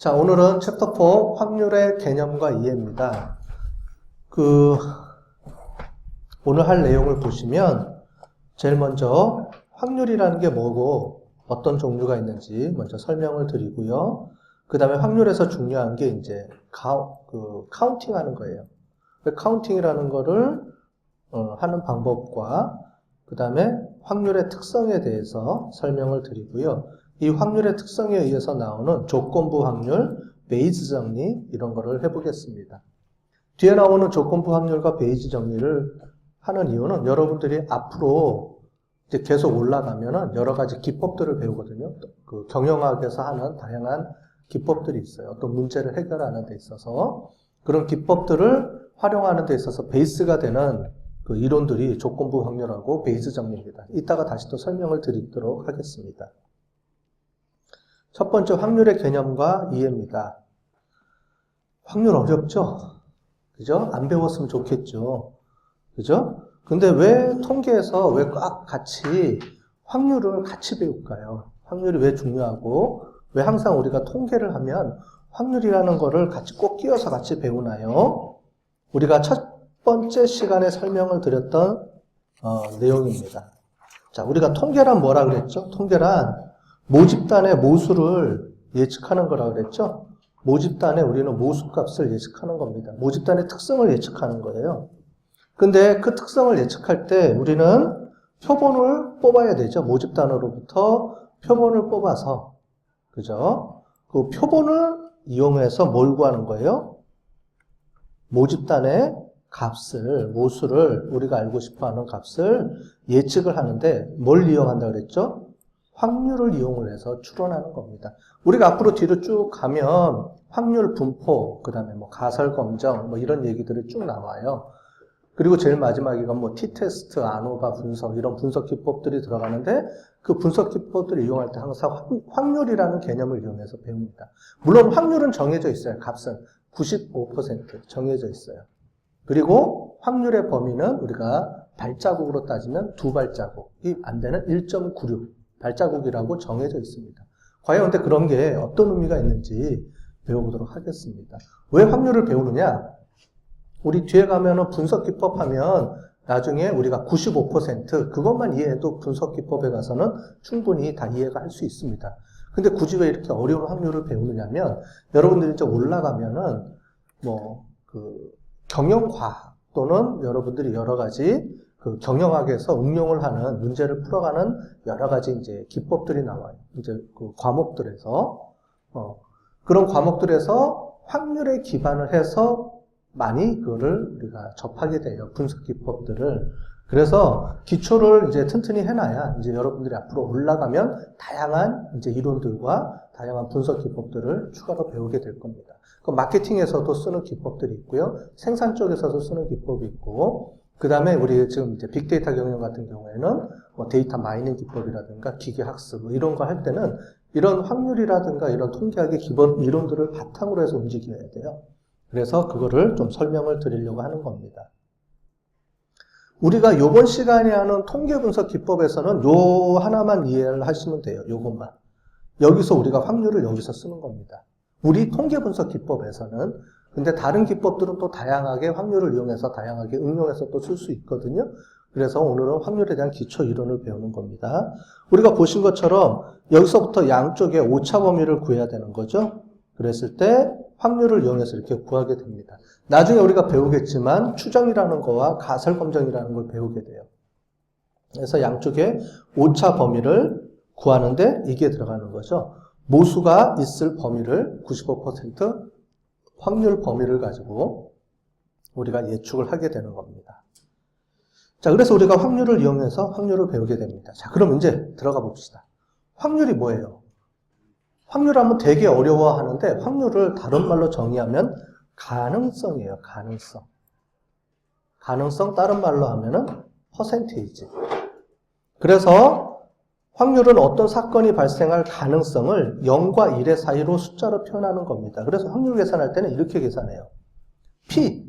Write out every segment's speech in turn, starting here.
자, 오늘은 챕터 4 확률의 개념과 이해입니다. 그, 오늘 할 내용을 보시면, 제일 먼저 확률이라는 게 뭐고, 어떤 종류가 있는지 먼저 설명을 드리고요. 그 다음에 확률에서 중요한 게 이제, 카, 그, 카운팅 하는 거예요. 그 카운팅이라는 거를, 어, 하는 방법과, 그 다음에 확률의 특성에 대해서 설명을 드리고요. 이 확률의 특성에 의해서 나오는 조건부 확률, 베이즈 정리 이런 거를 해보겠습니다. 뒤에 나오는 조건부 확률과 베이즈 정리를 하는 이유는 여러분들이 앞으로 계속 올라가면은 여러 가지 기법들을 배우거든요. 그 경영학에서 하는 다양한 기법들이 있어요. 또 문제를 해결하는 데 있어서 그런 기법들을 활용하는 데 있어서 베이스가 되는 그 이론들이 조건부 확률하고 베이스 정리입니다. 이따가 다시 또 설명을 드리도록 하겠습니다. 첫 번째 확률의 개념과 이해입니다. 확률 어렵죠? 그죠? 안 배웠으면 좋겠죠. 그죠? 근데 왜 통계에서 왜 꽉 같이 확률을 같이 배울까요? 확률이 왜 중요하고 왜 항상 우리가 통계를 하면 확률이라는 거를 같이 꼭 끼워서 같이 배우나요? 우리가 첫 번째 시간에 설명을 드렸던 어, 내용입니다. 자, 우리가 통계란 뭐라 그랬죠? 통계란 모집단의 모수를 예측하는 거라 그랬죠? 모집단에 우리는 모수값을 예측하는 겁니다. 모집단의 특성을 예측하는 거예요. 근데 그 특성을 예측할 때 우리는 표본을 뽑아야 되죠. 모집단으로부터 표본을 뽑아서. 그죠? 그 표본을 이용해서 뭘 구하는 거예요? 모집단의 값을, 모수를 우리가 알고 싶어 하는 값을 예측을 하는데 뭘 이용한다 그랬죠? 확률을 이용을 해서 추론하는 겁니다. 우리가 앞으로 뒤로 쭉 가면 확률 분포, 그 다음에 뭐 가설 검정, 뭐 이런 얘기들이 쭉 나와요. 그리고 제일 마지막이가 뭐 t-테스트, 아노바 분석, 이런 분석 기법들이 들어가는데 그 분석 기법들을 이용할 때 항상 확- 확률이라는 개념을 이용해서 배웁니다. 물론 확률은 정해져 있어요. 값은 95% 정해져 있어요. 그리고 확률의 범위는 우리가 발자국으로 따지면 두 발자국이 안 되는 1.96 발자국이라고 정해져 있습니다. 과연 근데 그런 게 어떤 의미가 있는지 배워보도록 하겠습니다. 왜 확률을 배우느냐? 우리 뒤에 가면은 분석 기법 하면 나중에 우리가 95% 그것만 이해해도 분석 기법에 가서는 충분히 다 이해가 할 수 있습니다. 근데 굳이 왜 이렇게 어려운 확률을 배우느냐면 여러분들이 이제 올라가면은 뭐 그 경영과학 또는 여러분들이 여러 가지 그 경영학에서 응용을 하는 문제를 풀어가는 여러 가지 이제 기법들이 나와요. 이제 그 과목들에서 어, 그런 과목들에서 확률에 기반을 해서 많이 그거를 우리가 접하게 돼요. 분석 기법들을. 그래서 기초를 이제 튼튼히 해놔야 이제 여러분들이 앞으로 올라가면 다양한 이제 이론들과 다양한 분석 기법들을 추가로 배우게 될 겁니다. 그 마케팅에서도 쓰는 기법들이 있고요. 생산 쪽에서도 쓰는 기법이 있고, 그 다음에 우리 지금 이제 빅데이터 경영 같은 경우에는 뭐 데이터 마이닝 기법이라든가 기계 학습 뭐 이런 거 할 때는 이런 확률이라든가 이런 통계학의 기본 이론들을 바탕으로 해서 움직여야 돼요. 그래서 그거를 좀 설명을 드리려고 하는 겁니다. 우리가 요번 시간에 하는 통계 분석 기법에서는 요 하나만 이해를 하시면 돼요. 요것만. 여기서 우리가 확률을 여기서 쓰는 겁니다. 우리 통계 분석 기법에서는 근데 다른 기법들은 또 다양하게 확률을 이용해서 다양하게 응용해서 또 쓸 수 있거든요. 그래서 오늘은 확률에 대한 기초 이론을 배우는 겁니다. 우리가 보신 것처럼 여기서부터 양쪽의 오차 범위를 구해야 되는 거죠. 그랬을 때 확률을 이용해서 이렇게 구하게 됩니다. 나중에 우리가 배우겠지만 추정이라는 거와 가설 검정이라는 걸 배우게 돼요. 그래서 양쪽의 오차 범위를 구하는데 이게 들어가는 거죠. 모수가 있을 범위를 95% 확률 범위를 가지고 우리가 예측을 하게 되는 겁니다. 자, 그래서 우리가 확률을 이용해서 확률을 배우게 됩니다. 자, 그럼 이제 들어가 봅시다. 확률이 뭐예요? 확률하면 되게 어려워하는데 확률을 다른 말로 정의하면 가능성이에요. 가능성. 가능성 다른 말로 하면은 퍼센테이지. 그래서 확률은 어떤 사건이 발생할 가능성을 0과 1의 사이로 숫자로 표현하는 겁니다. 그래서 확률 계산할 때는 이렇게 계산해요. P,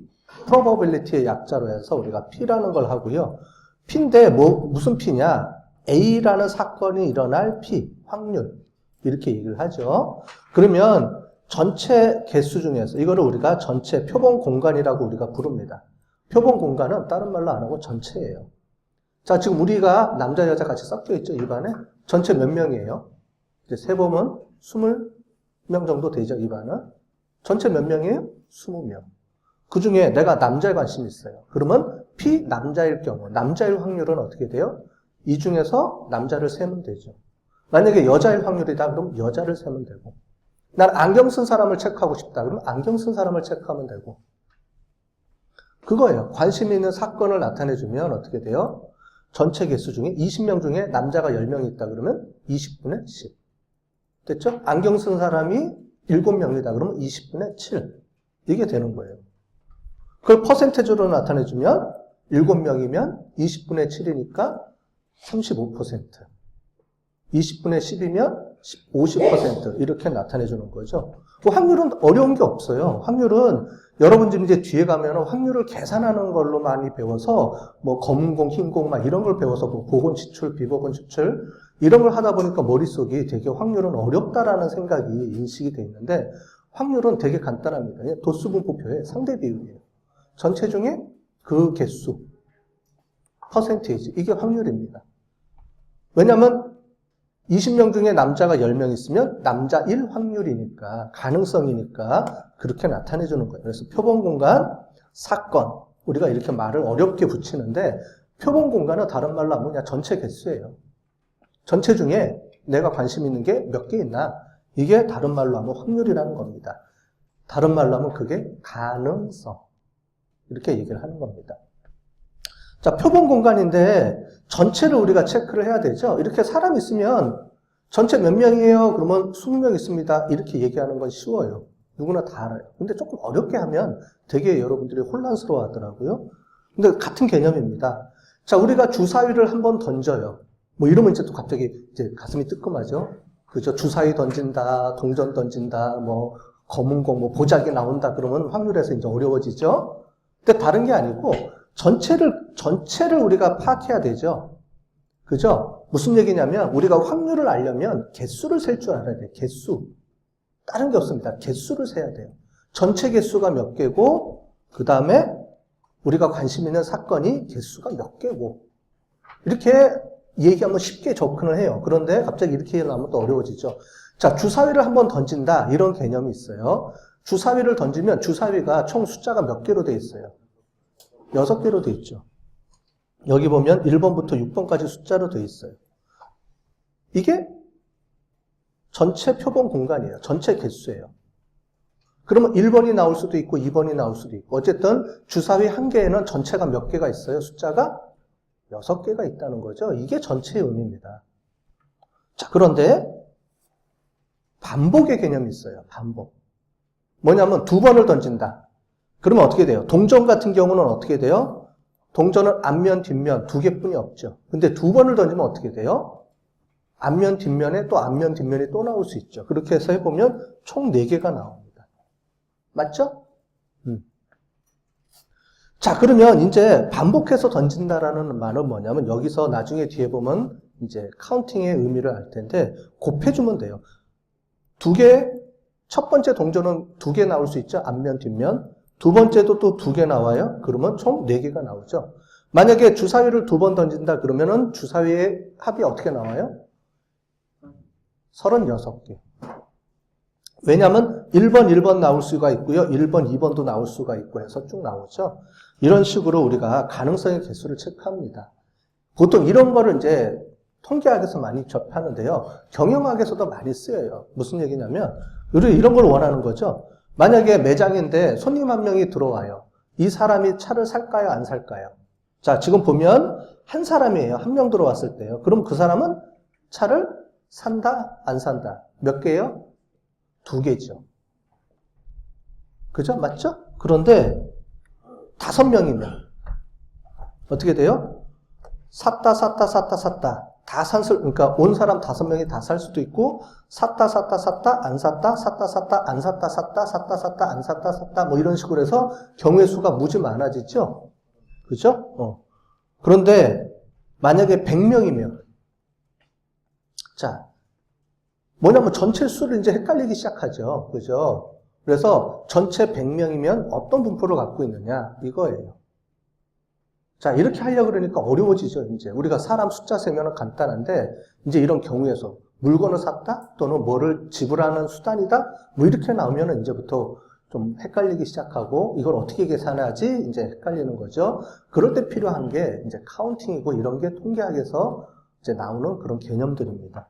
probability의 약자로 해서 우리가 P라는 걸 하고요. P인데 뭐 무슨 P냐? A라는 사건이 일어날 P, 확률. 이렇게 얘기를 하죠. 그러면 전체 개수 중에서 이거를 우리가 전체 표본 공간이라고 우리가 부릅니다. 표본 공간은 다른 말로 안 하고 전체예요. 자, 지금 우리가 남자 여자 같이 섞여 있죠, 입안에? 전체 몇 명이에요? 이제 세 보면 20명 정도 되죠, 입안은. 전체 몇 명이에요? 20명. 그 중에 내가 남자에 관심이 있어요. 그러면 피남자일 경우, 남자일 확률은 어떻게 돼요? 이 중에서 남자를 세면 되죠. 만약에 여자일 확률이다, 그럼 여자를 세면 되고. 난 안경 쓴 사람을 체크하고 싶다, 그러면 안경 쓴 사람을 체크하면 되고. 그거예요. 관심 있는 사건을 나타내주면 어떻게 돼요? 전체 개수 중에 20명 중에 남자가 10명 있다 그러면 20분의 10. 됐죠? 안경 쓴 사람이 7명이다 그러면 20분의 7. 이게 되는 거예요. 그걸 퍼센테이지로 나타내주면 7명이면 20분의 7이니까 35%. 20분의 10이면 50% 이렇게 나타내주는 거죠. 그 확률은 어려운 게 없어요. 확률은 여러분들이 이제 뒤에 가면 확률을 계산하는 걸로 많이 배워서 뭐 검은 공, 흰공 막 이런 걸 배워서 뭐 보건 지출, 비보건 지출 이런 걸 하다 보니까 머릿속이 되게 확률은 어렵다라는 생각이 인식이 돼 있는데 확률은 되게 간단합니다. 그냥 도수분포표의 상대 비율이에요. 전체 중에 그 개수, 퍼센테이지 이게 확률입니다. 왜냐하면 20명 중에 남자가 10명 있으면 남자 1 확률이니까 가능성이니까 그렇게 나타내 주는 거예요. 그래서 표본 공간, 사건 우리가 이렇게 말을 어렵게 붙이는데 표본 공간은 다른 말로 하면 그냥 전체 개수예요. 전체 중에 내가 관심 있는 게 몇 개 있나? 이게 다른 말로 하면 확률이라는 겁니다. 다른 말로 하면 그게 가능성. 이렇게 얘기를 하는 겁니다. 자, 표본 공간인데 전체를 우리가 체크를 해야 되죠. 이렇게 사람 있으면 전체 몇 명이에요? 그러면 20명 있습니다. 이렇게 얘기하는 건 쉬워요. 누구나 다 알아요. 근데 조금 어렵게 하면 되게 여러분들이 혼란스러워 하더라고요. 근데 같은 개념입니다. 자, 우리가 주사위를 한번 던져요. 뭐 이러면 이제 또 갑자기 이제 가슴이 뜨끔하죠. 그죠? 주사위 던진다, 동전 던진다, 뭐 검은 공, 뭐 보자기 나온다 그러면 확률에서 이제 어려워지죠. 근데 다른 게 아니고 전체를 전체를 우리가 파악해야 되죠. 그죠? 무슨 얘기냐면 우리가 확률을 알려면 개수를 셀 줄 알아야 돼요. 개수. 다른 게 없습니다. 개수를 세야 돼요. 전체 개수가 몇 개고 그 다음에 우리가 관심 있는 사건이 개수가 몇 개고 이렇게 얘기하면 쉽게 접근을 해요. 그런데 갑자기 이렇게 나오면 또 어려워지죠. 자, 주사위를 한번 던진다 이런 개념이 있어요. 주사위를 던지면 주사위가 총 숫자가 몇 개로 돼 있어요? 여섯 개로 돼 있죠. 여기 보면 1번부터 6번까지 숫자로 돼 있어요. 이게 전체 표본 공간이에요. 전체 개수예요. 그러면 1번이 나올 수도 있고 2번이 나올 수도 있고 어쨌든 주사위 한 개에는 전체가 몇 개가 있어요? 숫자가 6개가 있다는 거죠. 이게 전체의 의미입니다. 자, 그런데 반복의 개념이 있어요. 반복. 뭐냐면 두 번을 던진다. 그러면 어떻게 돼요? 동전 같은 경우는 어떻게 돼요? 동전은 앞면, 뒷면 두 개뿐이 없죠. 근데 두 번을 던지면 어떻게 돼요? 앞면, 뒷면에 또 앞면, 뒷면이 또 나올 수 있죠. 그렇게 해서 해보면 총 4개가 나옵니다. 맞죠? 음. 자, 그러면 이제 반복해서 던진다라는 말은 뭐냐면 여기서 나중에 뒤에 보면 이제 카운팅의 의미를 알 텐데 곱해주면 돼요. 두 개, 첫 번째 동전은 두 개 나올 수 있죠. 앞면, 뒷면. 두 번째도 또 두 개 나와요. 그러면 총 네 개가 나오죠. 만약에 주사위를 두 번 던진다 그러면은 주사위의 합이 어떻게 나와요? 36개. 왜냐하면 1번, 1번 나올 수가 있고요. 1번, 2번도 나올 수가 있고 해서 쭉 나오죠. 이런 식으로 우리가 가능성의 개수를 체크합니다. 보통 이런 거를 이제 통계학에서 많이 접하는데요. 경영학에서도 많이 쓰여요. 무슨 얘기냐면, 우리 이런 걸 원하는 거죠. 만약에 매장인데 손님 한 명이 들어와요. 이 사람이 차를 살까요? 안 살까요? 자, 지금 보면 한 사람이에요. 한 명 들어왔을 때요. 그럼 그 사람은 차를 산다? 안 산다? 몇 개예요? 두 개죠. 그죠? 맞죠? 그런데 다섯 명이면 어떻게 돼요? 샀다, 샀다, 샀다, 샀다. 다 산, 그러니까 온 사람 다섯 명이 다 살 수도 있고, 샀다, 샀다, 샀다, 안 샀다, 샀다, 샀다, 안 샀다, 샀다, 샀다, 샀다, 안 샀다, 샀다, 뭐 이런 식으로 해서 경우의 수가 무지 많아지죠? 그죠? 어. 그런데 만약에 100명이면, 자, 뭐냐면 전체 수를 이제 헷갈리기 시작하죠. 그죠? 그래서 전체 100명이면 어떤 분포를 갖고 있느냐 이거예요. 자, 이렇게 하려고 그러니까 어려워지죠, 이제. 우리가 사람 숫자 세면은 간단한데, 이제 이런 경우에서 물건을 샀다? 또는 뭐를 지불하는 수단이다? 뭐 이렇게 나오면은 이제부터 좀 헷갈리기 시작하고, 이걸 어떻게 계산하지? 이제 헷갈리는 거죠. 그럴 때 필요한 게 이제 카운팅이고 이런 게 통계학에서 이제 나오는 그런 개념들입니다.